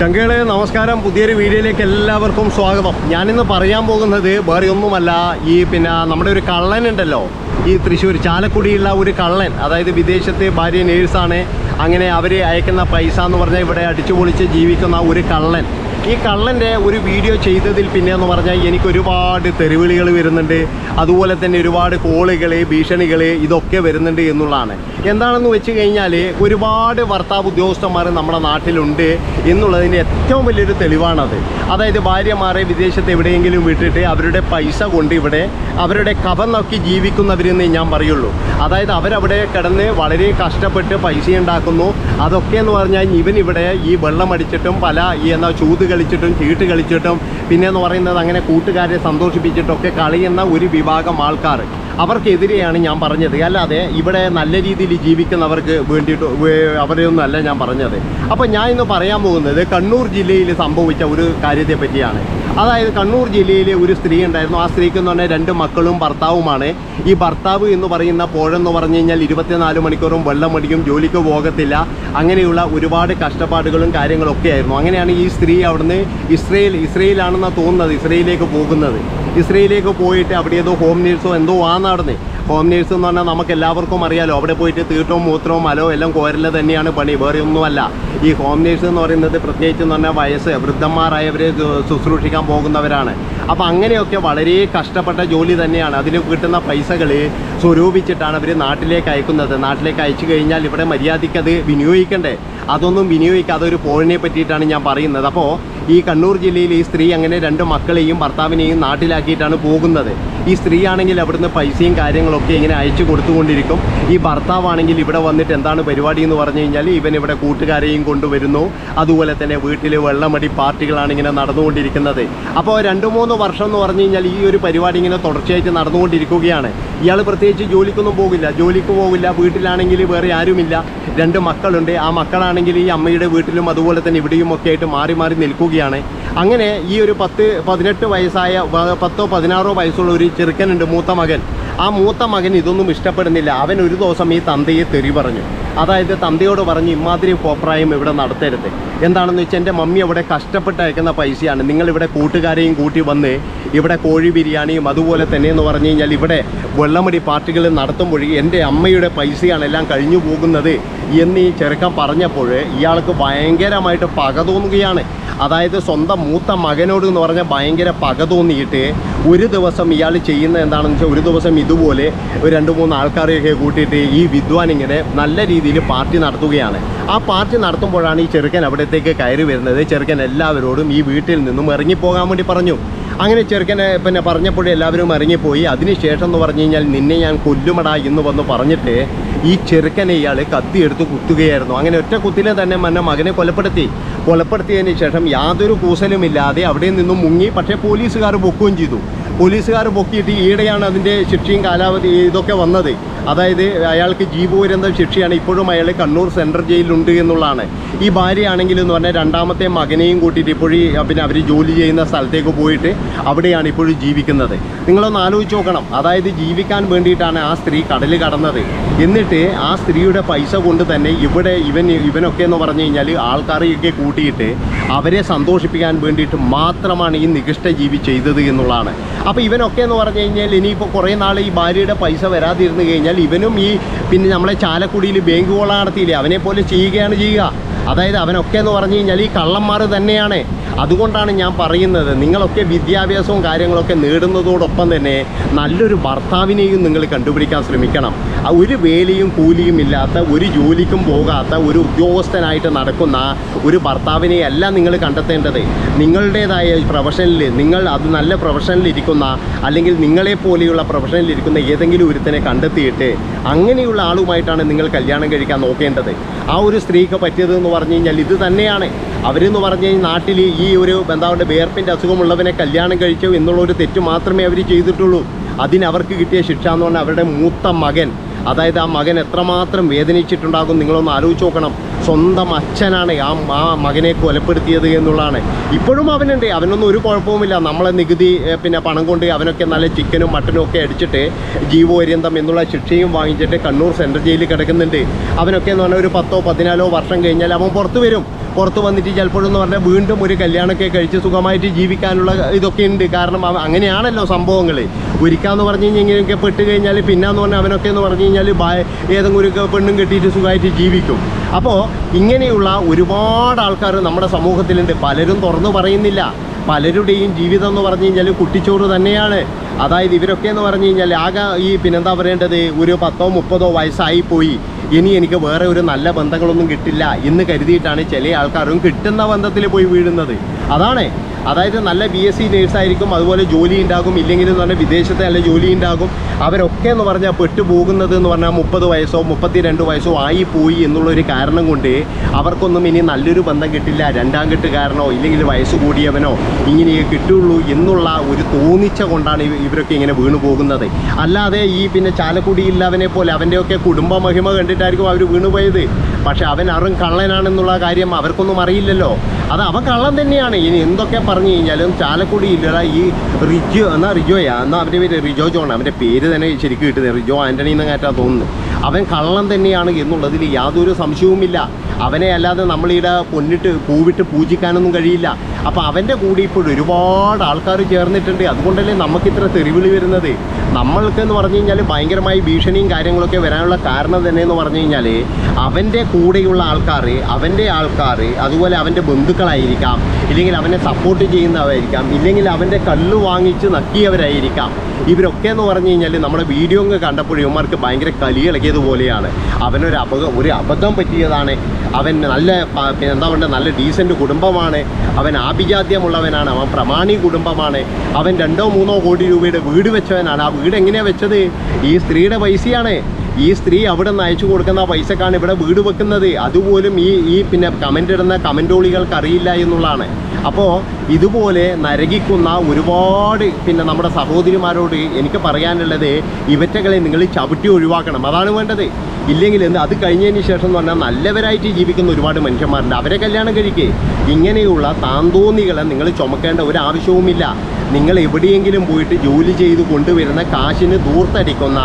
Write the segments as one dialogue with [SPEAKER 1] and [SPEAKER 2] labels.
[SPEAKER 1] ചങ്കുകളെ നമസ്കാരം. പുതിയൊരു വീഡിയോയിലേക്ക് എല്ലാവർക്കും സ്വാഗതം. ഞാനിന്ന് പറയാൻ പോകുന്നത് വേറെ ഒന്നുമല്ല ഈ പിന്നെ നമ്മുടെ ഒരു കള്ളൻ ഉണ്ടല്ലോ. ഈ തൃശ്ശൂർ ചാലക്കുടിയുള്ള ഒരു കള്ളൻ അതായത് വിദേശത്തെ ഭാര്യ നേഴ്സാണ്. അങ്ങനെ അവർ അയക്കുന്ന പൈസ എന്ന് പറഞ്ഞാൽ ഇവിടെ അടിച്ചുപൊളിച്ച് ജീവിക്കുന്ന ഒരു കള്ളൻ. ഈ കള്ളന്റെ ഒരു വീഡിയോ ചെയ്തതിൽ പിന്നെ എന്ന് പറഞ്ഞാൽ എനിക്ക് ഒരുപാട് തെരുവിളികൾ വരുന്നുണ്ട്. അതുപോലെ തന്നെ ഒരുപാട് കോളുകൾ ഭീഷണികൾ ഇതൊക്കെ വരുന്നുണ്ട് എന്നുള്ളതാണ്. എന്താണെന്ന് വെച്ച് കഴിഞ്ഞാൽ ഒരുപാട് ഭർത്താവ് ഉദ്യോഗസ്ഥന്മാർ നമ്മുടെ നാട്ടിലുണ്ട് എന്നുള്ളതിന്റെ ഏറ്റവും വലിയൊരു തെളിവാണത്. അതായത് ഭാര്യമാരെ വിദേശത്ത് എവിടെയെങ്കിലും വിട്ടിട്ട് അവരുടെ പൈസ കൊണ്ട് ഇവിടെ അവരുടെ കഥ നോക്കി ജീവിക്കുന്നവരെന്ന് ഞാൻ പറയുള്ളൂ. അതായത് അവരവിടെ കിടന്ന് വളരെ കഷ്ടപ്പെട്ട് പൈസ ഉണ്ടാക്കുന്നു. അതൊക്കെ എന്ന് പറഞ്ഞാൽ ഇവൻ ഇവിടെ ഈ വെള്ളം അടിച്ചിട്ടും പല ഈ എന്താ ചൂത് കളിച്ചിട്ടും ചീട്ട് കളിച്ചിട്ടും പിന്നെ എന്ന് പറയുന്നത് അങ്ങനെ കൂട്ടുകാരെ സന്തോഷിപ്പിച്ചിട്ടൊക്കെ കളിയുന്ന ഒരു വിഭാഗം ആൾക്കാർ. അവർക്കെതിരെയാണ് ഞാൻ പറഞ്ഞത്. അല്ലാതെ ഇവിടെ നല്ല രീതിയിൽ ജീവിക്കുന്നവർക്ക് വേണ്ടിയിട്ട് അവരെയൊന്നുമല്ല ഞാൻ പറഞ്ഞത്. അപ്പോൾ ഞാൻ ഇന്ന് പറയാൻ പോകുന്നത് കണ്ണൂർ ജില്ലയിൽ സംഭവിച്ച ഒരു കാര്യത്തെ പറ്റിയാണ് അതായത് കണ്ണൂർ ജില്ലയിലെ ഒരു സ്ത്രീ ഉണ്ടായിരുന്നു. ആ സ്ത്രീക്ക് എന്ന് പറഞ്ഞാൽ രണ്ട് മക്കളും ഭർത്താവുമാണ്. ഈ ഭർത്താവ് എന്ന് പറയുന്ന പോഴെന്ന് പറഞ്ഞു കഴിഞ്ഞാൽ ഇരുപത്തിനാല് മണിക്കൂറും വെള്ളം അടിക്കും ജോലിക്ക് പോകത്തില്ല. അങ്ങനെയുള്ള ഒരുപാട് കഷ്ടപ്പാടുകളും കാര്യങ്ങളൊക്കെ ആയിരുന്നു. അങ്ങനെയാണ് ഈ സ്ത്രീ അവിടുന്ന് ഇസ്രയേൽ ഇസ്രയേലാണെന്നാണ് തോന്നുന്നത് ഇസ്രയേലിലേക്ക് പോകുന്നത്. ഇസ്രയേലിലേക്ക് പോയിട്ട് അവിടെ ഏതോ ഹോം നേഴ്സോ എന്തോ ആ നടന്നേ. ഹോം നേഴ്സ് എന്ന് പറഞ്ഞാൽ നമുക്ക് എല്ലാവർക്കും അറിയാലോ. അവിടെ പോയിട്ട് തീട്ടവും മൂത്രവും മലോ എല്ലാം കോരൽ തന്നെയാണ് പണി. വേറെ ഒന്നുമല്ല. ഈ ഹോം നേഴ്സ് എന്ന് പറയുന്നത് പ്രത്യേകിച്ച് എന്ന് പറഞ്ഞാൽ വയസ്സ് വൃദ്ധന്മാരായവരെ ശുശ്രൂഷിക്കാൻ പോകുന്നവരാണ്. അപ്പോൾ അങ്ങനെയൊക്കെ വളരെ കഷ്ടപ്പെട്ട ജോലി തന്നെയാണ്. അതിന് കിട്ടുന്ന പൈസകൾ സ്വരൂപിച്ചിട്ടാണ് അവർ നാട്ടിലേക്ക് അയക്കുന്നത്. നാട്ടിലേക്ക് അയച്ചു കഴിഞ്ഞാൽ ഇവിടെ മര്യാദയ്ക്ക് അത് വിനിയോഗിക്കണ്ടേ? അതൊന്നും വിനിയോഗിക്കാതെ ഒരു പോഴിനെ പറ്റിയിട്ടാണ് ഞാൻ പറയുന്നത്. അപ്പോൾ ഈ കണ്ണൂർ ജില്ലയിൽ ഈ സ്ത്രീ അങ്ങനെ രണ്ട് മക്കളെയും ഭർത്താവിനെയും നാട്ടിലാക്കിയിട്ടാണ് പോകുന്നത്. ഈ സ്ത്രീ ആണെങ്കിൽ അവിടുന്ന് പൈസയും കാര്യങ്ങളൊക്കെ ഇങ്ങനെ അയച്ചു കൊടുത്തുകൊണ്ടിരിക്കും. ഈ ഭർത്താവാണെങ്കിൽ ഇവിടെ വന്നിട്ട് എന്താണ് പരിപാടി എന്ന് പറഞ്ഞു കഴിഞ്ഞാൽ ഇവൻ ഇവിടെ കൂട്ടുകാരെയും കൊണ്ടുവരുന്നു അതുപോലെ തന്നെ വീട്ടിൽ വെള്ളമടി പാർട്ടികളാണ് ഇങ്ങനെ നടന്നുകൊണ്ടിരിക്കുന്നത്. അപ്പോൾ രണ്ട് മൂന്ന് വർഷം എന്ന് പറഞ്ഞു കഴിഞ്ഞാൽ ഈ ഒരു പരിപാടി ഇങ്ങനെ തുടർച്ചയായിട്ട് നടന്നുകൊണ്ടിരിക്കുകയാണ്. ഇയാൾ പ്രത്യേകിച്ച് ജോലിക്കൊന്നും പോകില്ല. ജോലിക്ക് പോകില്ല. വീട്ടിലാണെങ്കിൽ വേറെ ആരുമില്ല. രണ്ട് മക്കളുണ്ട്. ആ മക്കളാണെങ്കിൽ ഈ അമ്മയുടെ വീട്ടിലും അതുപോലെ തന്നെ ഇവിടെയും ഒക്കെ ആയിട്ട് മാറി മാറി നിൽക്കുകയാണ്. അങ്ങനെ ഈ ഒരു പത്ത് പതിനെട്ട് വയസ്സായ പത്തോ പതിനാറോ വയസ്സുള്ള ഒരു ചെറുക്കനുണ്ട് മൂത്ത മകൻ. ആ മൂത്ത മകൻ ഇതൊന്നും ഇഷ്ടപ്പെടുന്നില്ല. അവൻ ഒരു ദിവസം ഈ തന്തയെ തെറി പറഞ്ഞു. അതായത് തന്തയോട് പറഞ്ഞു ഇമാതിരി കോപ്രായം ഇവിടെ നടത്തരുത്. എന്താണെന്ന് വെച്ചാൽ എന്റെ മമ്മി അവിടെ കഷ്ടപ്പെട്ട് അയക്കുന്ന പൈസയാണ്. നിങ്ങളിവിടെ കൂട്ടുകാരെയും കൂട്ടി വന്ന് ഇവിടെ കോഴി ബിരിയാണിയും അതുപോലെ തന്നെ എന്ന് പറഞ്ഞു കഴിഞ്ഞാൽ ഇവിടെ വെള്ളമടി പാർട്ടികൾ നടത്തുമ്പോഴേ എന്റെ അമ്മയുടെ പൈസയാണ് എല്ലാം കഴിഞ്ഞു പോകുന്നത് എന്ന് ഈ ചെറുക്കൻ പറഞ്ഞപ്പോൾ ഇയാൾക്ക് ഭയങ്കരമായിട്ട് പക തോന്നുകയാണ്. അതായത് സ്വന്തം മൂത്ത മകനോട് എന്ന് പറഞ്ഞാൽ ഭയങ്കര പക തോന്നിയിട്ട് ഒരു ദിവസം ഇയാൾ ചെയ്യുന്ന എന്താണെന്ന് വെച്ചാൽ ഒരു ദിവസം ഇതുപോലെ ഒരു രണ്ട് മൂന്ന് ആൾക്കാരെയൊക്കെ കൂട്ടിയിട്ട് ഈ വിദ്വാൻ ഇങ്ങനെ നല്ല രീതിയിൽ പാർട്ടി നടത്തുകയാണ്. ആ പാർട്ടി നടത്തുമ്പോഴാണ് ഈ ചെറുക്കൻ അവിടത്തേക്ക് കയറി വരുന്നത് ചെറുക്കൻ എല്ലാവരോടും ഈ വീട്ടിൽ നിന്നും ഇറങ്ങിപ്പോകാൻ വേണ്ടി പറഞ്ഞു. അങ്ങനെ ചെറുക്കനെ പിന്നെ പറഞ്ഞപ്പോൾ എല്ലാവരും ഇറങ്ങിപ്പോയി. അതിനുശേഷം എന്ന് പറഞ്ഞു കഴിഞ്ഞാൽ നിന്നെ ഞാൻ കൊല്ലുമടാ എന്ന് വന്ന് പറഞ്ഞിട്ട് ഈ ചെറുക്കനെ ഇയാൾ കത്തിയെടുത്ത് കുത്തുകയായിരുന്നു. അങ്ങനെ ഒറ്റ കുത്തിലെ തന്നെ മന്നെ മകനെ കൊലപ്പെടുത്തി. കൊലപ്പെടുത്തിയതിന് ശേഷം യാതൊരു കൂസലുമില്ലാതെ അവിടെ നിന്നും മുങ്ങി പക്ഷേ പോലീസുകാർ പൊക്കുകയും ചെയ്തു. പോലീസുകാർ പൊക്കിയിട്ട് ഈടെയാണ് അതിന്റെ ശിക്ഷയും കാലാവധി ഇതൊക്കെ വന്നത്. അതായത് അയാൾക്ക് ജീവപര്യന്തം ശിക്ഷയാണ് ഇപ്പോഴും അയാൾ കണ്ണൂർ സെൻട്രൽ ജയിലിലുണ്ട് എന്നുള്ളതാണ്. ഈ ഭാര്യയാണെങ്കിൽ എന്ന് പറഞ്ഞാൽ രണ്ടാമത്തെ മകനെയും കൂട്ടിയിട്ട് ഇപ്പോഴും പിന്നെ അവർ ജോലി ചെയ്യുന്ന സ്ഥലത്തേക്ക് പോയിട്ട് അവിടെയാണ് ഇപ്പോഴും ജീവിക്കുന്നത്. നിങ്ങളൊന്ന് ആലോചിച്ച് നോക്കണം. അതായത് ജീവിക്കാൻ വേണ്ടിയിട്ടാണ് ആ സ്ത്രീ കടൽ കടന്നത്. എന്നിട്ട് ആ സ്ത്രീയുടെ പൈസ കൊണ്ട് തന്നെ ഇവിടെ ഇവൻ ഇവനൊക്കെ എന്ന് പറഞ്ഞു കഴിഞ്ഞാൽ ആൾക്കാരെയൊക്കെ കൂട്ടിയിട്ട് അവരെ സന്തോഷിപ്പിക്കാൻ വേണ്ടിയിട്ട് മാത്രമാണ് ഈ നികൃഷ്ട ജീവി ചെയ്തത് എന്നുള്ളതാണ്. അപ്പോൾ ഇവനൊക്കെ എന്ന് പറഞ്ഞു കഴിഞ്ഞാൽ ഇനിയിപ്പോൾ കുറേ നാൾ ഈ ഭാര്യയുടെ പൈസ വരാതിരുന്നു കഴിഞ്ഞാൽ ഇവനും ഈ പിന്നെ നമ്മളെ ചാലക്കുടിയിൽ ബാങ്ക് കോള നടത്തിയില്ലേ അവനെ പോലെ ചെയ്യുകയാണ് ചെയ്യുക. അതായത് അവനൊക്കെ എന്ന് പറഞ്ഞു കഴിഞ്ഞാൽ ഈ കള്ളന്മാർ തന്നെയാണ്. അതുകൊണ്ടാണ് ഞാൻ പറയുന്നത് നിങ്ങളൊക്കെ വിദ്യാഭ്യാസവും കാര്യങ്ങളൊക്കെ നേടുന്നതോടൊപ്പം തന്നെ നല്ലൊരു ഭർത്താവിനെയും നിങ്ങൾ കണ്ടുപിടിക്കാൻ ശ്രമിക്കണം. ഒരു വേലയും കൂലിയും ഇല്ലാത്ത ഒരു ജോലിക്കും പോകാത്ത ഒരു ഉദ്യോഗസ്ഥനായിട്ട് നടക്കുന്ന ഒരു ഭർത്താവിനെയല്ല നിങ്ങൾ കണ്ടെത്തേണ്ടത്. നിങ്ങളുടേതായ പ്രൊഫഷനിൽ നിങ്ങൾ അത് നല്ല പ്രൊഫഷനിൽ ഇരിക്കുന്ന അല്ലെങ്കിൽ നിങ്ങളെ പോലെയുള്ള പ്രൊഫഷനിൽ ഇരിക്കുന്ന ഏതെങ്കിലും ഒരുത്തനെ കണ്ടെത്തിയിട്ട് അങ്ങനെയുള്ള ആളുമായിട്ടാണ് നിങ്ങൾ കല്യാണം കഴിക്കാൻ നോക്കേണ്ടത്. ആ ഒരു സ്ത്രീക്ക് പറ്റിയതെന്ന് പറഞ്ഞു കഴിഞ്ഞാൽ ഇത് തന്നെയാണ്. അവരെന്ന് പറഞ്ഞു കഴിഞ്ഞാൽ നാട്ടിൽ ഈ ഒരു ബന്ധാവിന്റെ വേർപ്പിന്റെ അസുഖമുള്ളവനെ കല്യാണം കഴിച്ചു എന്നുള്ള ഒരു തെറ്റ് മാത്രമേ അവർ ചെയ്തിട്ടുള്ളൂ. അതിനവർക്ക് കിട്ടിയ ശിക്ഷ എന്ന് പറഞ്ഞാൽ അവരുടെ മൂത്ത മകൻ. അതായത് ആ മകൻ എത്രമാത്രം വേദനിച്ചിട്ടുണ്ടാകും നിങ്ങളൊന്ന് ആലോചിച്ച് നോക്കണം. സ്വന്തം അച്ഛനാണ് ആ ആ മകനെ കൊലപ്പെടുത്തിയത് എന്നുള്ളതാണ്. ഇപ്പോഴും അവനുണ്ട്. അവനൊന്നും ഒരു കുഴപ്പവുമില്ല. നമ്മളെ നികുതി പിന്നെ പണം കൊണ്ട് അവനൊക്കെ നല്ല ചിക്കനും മട്ടനും ഒക്കെ അടിച്ചിട്ട് ജീവപര്യന്തം എന്നുള്ള ശിക്ഷയും വാങ്ങിച്ചിട്ട് കണ്ണൂർ സെൻട്രൽ ജയിലിൽ കിടക്കുന്നുണ്ട്. അവനൊക്കെ എന്ന് പറഞ്ഞാൽ ഒരു പത്തോ പതിനാലോ വർഷം കഴിഞ്ഞാൽ അവൻ പുറത്തു വരും. പുറത്ത് വന്നിട്ട് ചിലപ്പോഴെന്ന് പറഞ്ഞാൽ വീണ്ടും ഒരു കല്യാണമൊക്കെ കഴിച്ച് സുഖമായിട്ട് ജീവിക്കാനുള്ള ഇതൊക്കെ ഉണ്ട്. കാരണം അങ്ങനെയാണല്ലോ സംഭവങ്ങൾ ഒരിക്കാന്ന് പറഞ്ഞു കഴിഞ്ഞാൽ ഇങ്ങനെയൊക്കെ പെട്ട് കഴിഞ്ഞാൽ പിന്നാന്ന് പറഞ്ഞാൽ അവനൊക്കെ എന്ന് പറഞ്ഞു കഴിഞ്ഞാൽ ഏതെങ്കിലും ഒരു പെണ്ണും കെട്ടിയിട്ട് സുഖമായിട്ട് ജീവിക്കും. അപ്പോൾ ഇങ്ങനെയുള്ള ഒരുപാട് ആൾക്കാർ നമ്മുടെ സമൂഹത്തിലുണ്ട്. പലരും തുറന്നു പറയുന്നില്ല. പലരുടെയും ജീവിതം എന്ന് പറഞ്ഞു കഴിഞ്ഞാൽ കുട്ടിച്ചോറ് തന്നെയാണ്. അതായത് ഇവരൊക്കെ എന്ന് പറഞ്ഞു കഴിഞ്ഞാൽ ആകെ ഈ പിന്നെന്താ പറയേണ്ടത്? ഒരു പത്തോ മുപ്പതോ വയസ്സായി പോയി ഇനി എനിക്ക് വേറെ ഒരു നല്ല ബന്ധങ്ങളൊന്നും കിട്ടില്ല എന്ന് കരുതിയിട്ടാണ് ചില ആൾക്കാരും കിട്ടുന്ന ബന്ധത്തിൽ പോയി വീഴുന്നത്. അതാണ് അതായത് നല്ല ബി എസ് സി നേഴ്സായിരിക്കും അതുപോലെ ജോലി ഉണ്ടാകും ഇല്ലെങ്കിൽ എന്ന് പറഞ്ഞാൽ വിദേശത്തെ നല്ല ജോലി ഉണ്ടാകും അവരൊക്കെ എന്ന് പറഞ്ഞാൽ പെട്ടുപോകുന്നത് എന്ന് പറഞ്ഞാൽ മുപ്പത് വയസ്സോ മുപ്പത്തി രണ്ട് വയസ്സോ ആയി പോയി എന്നുള്ളൊരു കാരണം കൊണ്ട് അവർക്കൊന്നും ഇനി നല്ലൊരു ബന്ധം കിട്ടില്ല. രണ്ടാം കെട്ടുകാരനോ ഇല്ലെങ്കിൽ വയസ്സ് കൂടിയവനോ ഇങ്ങനെയേ കിട്ടുള്ളൂ എന്നുള്ള ഒരു തോന്നിച്ച കൊണ്ടാണ് ഇവരൊക്കെ ഇങ്ങനെ വീണു പോകുന്നത്. അല്ലാതെ ഈ പിന്നെ ചാലക്കുടിയില്ലവനെ പോലെ അവന്റെയൊക്കെ കുടുംബ മഹിമ കണ്ടിട്ടായിരിക്കും അവർ വീണുപോയത് പക്ഷെ അവൻ അറും കള്ളനാണെന്നുള്ള കാര്യം അവർക്കൊന്നും അറിയില്ലല്ലോ. അത് അവൻ കള്ളൻ തന്നെയാണ്. ഇനി എന്തൊക്കെ പറഞ്ഞു കഴിഞ്ഞാലും ചാലക്കുടി ഇല്ലട ഈ റിജോ എന്നാ റിജോയാ? എന്നാ അവന്റെ പേര്? റിജോ ജോൺ. അവന്റെ പേര് തന്നെ ശരിക്കും കിട്ടുന്നത് റിജോ ആന്റണി എന്ന് കേട്ടാ തോന്നുന്നു. അവൻ കള്ളൻ തന്നെയാണ് എന്നുള്ളതിൽ യാതൊരു സംശയവുമില്ല. അവനെ അല്ലാതെ നമ്മളിവിടെ പൊന്നിട്ട് പൂവിട്ട് പൂജിക്കാനൊന്നും കഴിയില്ല. അപ്പോൾ അവന്റെ കൂടെ ഇപ്പോൾ ഒരുപാട് ആൾക്കാർ ചേർന്നിട്ടുണ്ട്. അതുകൊണ്ടല്ലേ നമുക്ക് ഇത്ര തെറിവിളി വരുന്നത്? നമ്മൾക്ക് എന്ന് പറഞ്ഞു കഴിഞ്ഞാൽ ഭയങ്കരമായി ഭീഷണിയും കാര്യങ്ങളൊക്കെ വരാനുള്ള കാരണം തന്നെ എന്ന് പറഞ്ഞു കഴിഞ്ഞാൽ അവന്റെ കൂടെയുള്ള ആൾക്കാർ അവന്റെ ആൾക്കാർ അതുപോലെ അവന്റെ ബന്ധുക്കളായിരിക്കാം ഇല്ലെങ്കിൽ അവനെ സപ്പോർട്ട് ചെയ്യുന്നവരായിരിക്കാം ഇല്ലെങ്കിൽ അവന്റെ കല്ല് വാങ്ങിച്ച് നക്കിയവരായിരിക്കാം. ഇവരൊക്കെ എന്ന് പറഞ്ഞു കഴിഞ്ഞാൽ നമ്മുടെ വീഡിയോ കണ്ടപ്പോൾ ഇവന്മാർക്ക് ഭയങ്കര കലിയിളക്കിയതുപോലെയാണ് അവനൊരു അപകടം ഒരു അബദ്ധം പറ്റിയതാണ്. അവൻ നല്ല എന്താ പറയുക നല്ല ഡീസന്റ് കുടുംബമാണ്. അവൻ ആഭിജാത്യമുള്ളവനാണ് അവൻ പ്രമാണി കുടുംബമാണ്. അവൻ രണ്ടോ മൂന്നോ കോടി രൂപയുടെ വീട് വെച്ചവനാണ്. ആ വീട് എങ്ങനെയാണ് വെച്ചത്? ഈ സ്ത്രീയുടെ പൈസയാണ്. ഈ സ്ത്രീ അവിടെ നിന്ന് അയച്ചു കൊടുക്കുന്ന പൈസക്കാണ് ഇവിടെ വീട് വെക്കുന്നത്. അതുപോലും ഈ ഈ പിന്നെ കമന്റ് ഇടുന്ന കമന്റോളികൾക്ക് അറിയില്ല എന്നുള്ളതാണ്. അപ്പോൾ ഇതുപോലെ നരകിക്കുന്ന ഒരുപാട് പിന്നെ നമ്മുടെ സഹോദരിമാരോട് എനിക്ക് പറയാനുള്ളത് ഇവറ്റകളെ നിങ്ങൾ ചവിട്ടി ഒഴിവാക്കണം. അതാണ് വേണ്ടത്. ഇല്ലെങ്കിൽ എന്ത്? അത് കഴിഞ്ഞതിന് ശേഷം എന്ന് പറഞ്ഞാൽ നല്ലവരായിട്ട് ജീവിക്കുന്ന ഒരുപാട് മനുഷ്യന്മാരുണ്ട്. അവരെ കല്യാണം കഴിക്കേ. ഇങ്ങനെയുള്ള താന്തോന്നികളെ നിങ്ങൾ ചുമക്കേണ്ട ഒരു ആവശ്യവുമില്ല നിങ്ങൾ എവിടെയെങ്കിലും പോയിട്ട് ജോലി ചെയ്ത് കൊണ്ടുവരുന്ന കാശിന് ദൂർത്തടിക്കുന്ന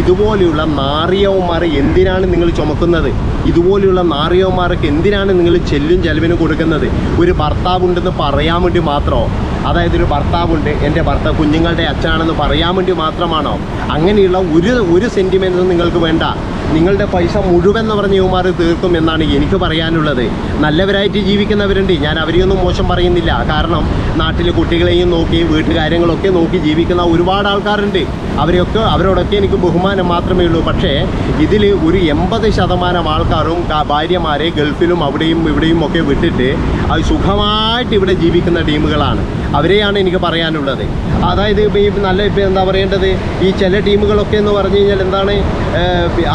[SPEAKER 1] ഇതുപോലെയുള്ള നാറിയവന്മാർ എന്തിനാണ് നിങ്ങൾ ചുമക്കുന്നത്? ഇതുപോലെയുള്ള നാറിയവന്മാർക്ക് എന്തിനാണ് നിങ്ങൾ ചെല്ലും ചെലവിന് കൊടുക്കുന്നത്? ഒരു ഭർത്താവുണ്ടെന്ന് പറയാൻ വേണ്ടി മാത്രമോ അതായത് ഒരു ഭർത്താവുണ്ട് എന്റെ ഭർത്താവ് കുഞ്ഞുങ്ങളുടെ അച്ഛനാണെന്ന് പറയാൻ വേണ്ടി മാത്രമാണോ? അങ്ങനെയുള്ള ഒരു ഒരു സെന്റിമെന്റും നിങ്ങൾക്ക് വേണ്ട. നിങ്ങളുടെ പൈസ മുഴുവൻ എന്ന് പറഞ്ഞ യുവമാർ തീർക്കും എന്നാണ് എനിക്ക് പറയാനുള്ളത്. നല്ലവരായിട്ട് ജീവിക്കുന്നവരുണ്ട്. ഞാൻ അവരെയൊന്നും മോശം പറയുന്നില്ല. കാരണം നാട്ടിലെ കുട്ടികളെയും നോക്കി വീട്ടുകാര്യങ്ങളൊക്കെ നോക്കി ജീവിക്കുന്ന ഒരുപാട് ആൾക്കാരുണ്ട്. അവരെയൊക്കെ അവരോടൊക്കെ എനിക്ക് ബഹുമാനം മാത്രമേ ഉള്ളൂ. പക്ഷേ ഇതിൽ ഒരു എൺപത് ശതമാനം ആൾക്കാരും ഭാര്യമാരെ ഗൾഫിലും അവിടെയും ഇവിടെയും ഒക്കെ വിട്ടിട്ട് അത് സുഖമായിട്ട് ഇവിടെ ജീവിക്കുന്ന ടീമുകളാണ്. അവരെയാണ് എനിക്ക് പറയാനുള്ളത്. അതായത് ഇപ്പോൾ ഈ നല്ല ഇപ്പോൾ എന്താ പറയേണ്ടത്? ഈ ചില ടീമുകളൊക്കെ എന്ന് പറഞ്ഞു കഴിഞ്ഞാൽ എന്താണ്?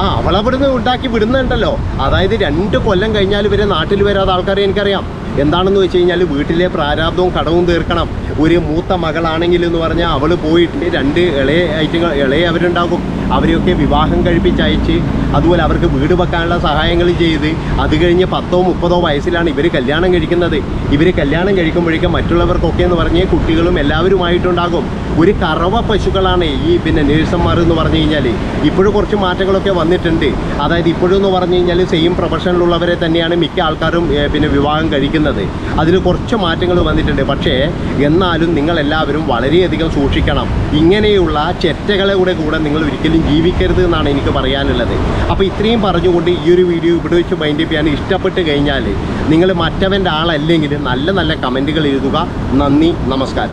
[SPEAKER 1] ആ അവളവിടുന്ന് ഉണ്ടാക്കി വിടുന്നുണ്ടല്ലോ. അതായത് രണ്ട് കൊല്ലം കഴിഞ്ഞാൽ ഇവരെ നാട്ടിൽ വരാതെ ആൾക്കാരെ എനിക്കറിയാം. എന്താണെന്ന് വെച്ച് കഴിഞ്ഞാൽ വീട്ടിലെ പ്രാരാബ്ദവും കടവും തീർക്കണം. ഒരു മൂത്ത മകളാണെങ്കിൽ എന്ന് പറഞ്ഞാൽ അവൾ പോയിട്ട് രണ്ട് ഇളയ ഐറ്റങ്ങൾ ഇളയ അവരുണ്ടാകും അവരെയൊക്കെ വിവാഹം കഴിപ്പിച്ചയച്ച് അതുപോലെ അവർക്ക് വീട് വെക്കാനുള്ള സഹായങ്ങൾ ചെയ്ത് അത് കഴിഞ്ഞ് പത്തോ മുപ്പതോ വയസ്സിലാണ് ഇവർ കല്യാണം കഴിക്കുന്നത്. ഇവർ കല്യാണം കഴിക്കുമ്പോഴേക്കും മറ്റുള്ളവർക്കൊക്കെ എന്ന് പറഞ്ഞ് കുട്ടികളും എല്ലാവരുമായിട്ടുണ്ടാകും. ഒരു കറവ പശുക്കളാണ് ഈ പിന്നെ നേഴ്സന്മാർ എന്ന് പറഞ്ഞു കഴിഞ്ഞാൽ ഇപ്പോഴും കുറച്ച് മാറ്റങ്ങളൊക്കെ വന്നിട്ടുണ്ട്. അതായത് ഇപ്പോഴും എന്ന് പറഞ്ഞു കഴിഞ്ഞാൽ സെയിം പ്രൊഫഷനിലുള്ളവരെ തന്നെയാണ് മിക്ക ആൾക്കാരും പിന്നെ വിവാഹം കഴിക്കുന്നത്. അതിൽ കുറച്ച് മാറ്റങ്ങൾ വന്നിട്ടുണ്ട്. പക്ഷേ എന്നാലും നിങ്ങളെല്ലാവരും വളരെയധികം സൂക്ഷിക്കണം. ഇങ്ങനെയുള്ള ചെറ്റകളെ കൂടെ കൂടെ നിങ്ങൾ ഒരിക്കലും ജീവിക്കരുത് എന്നാണ് എനിക്ക് പറയാനുള്ളത്. അപ്പോൾ ഇത്രയും പറഞ്ഞുകൊണ്ട് ഈ ഒരു വീഡിയോ ഇവിടെ വെച്ച് മൈൻഡ് ചെയ്യാൻ ഇഷ്ടപ്പെട്ട് കഴിഞ്ഞാൽ നിങ്ങൾ മറ്റവന്റെ ആളല്ലെങ്കിൽ നല്ല നല്ല കമന്റുകൾ എഴുതുക. നന്ദി നമസ്കാരം.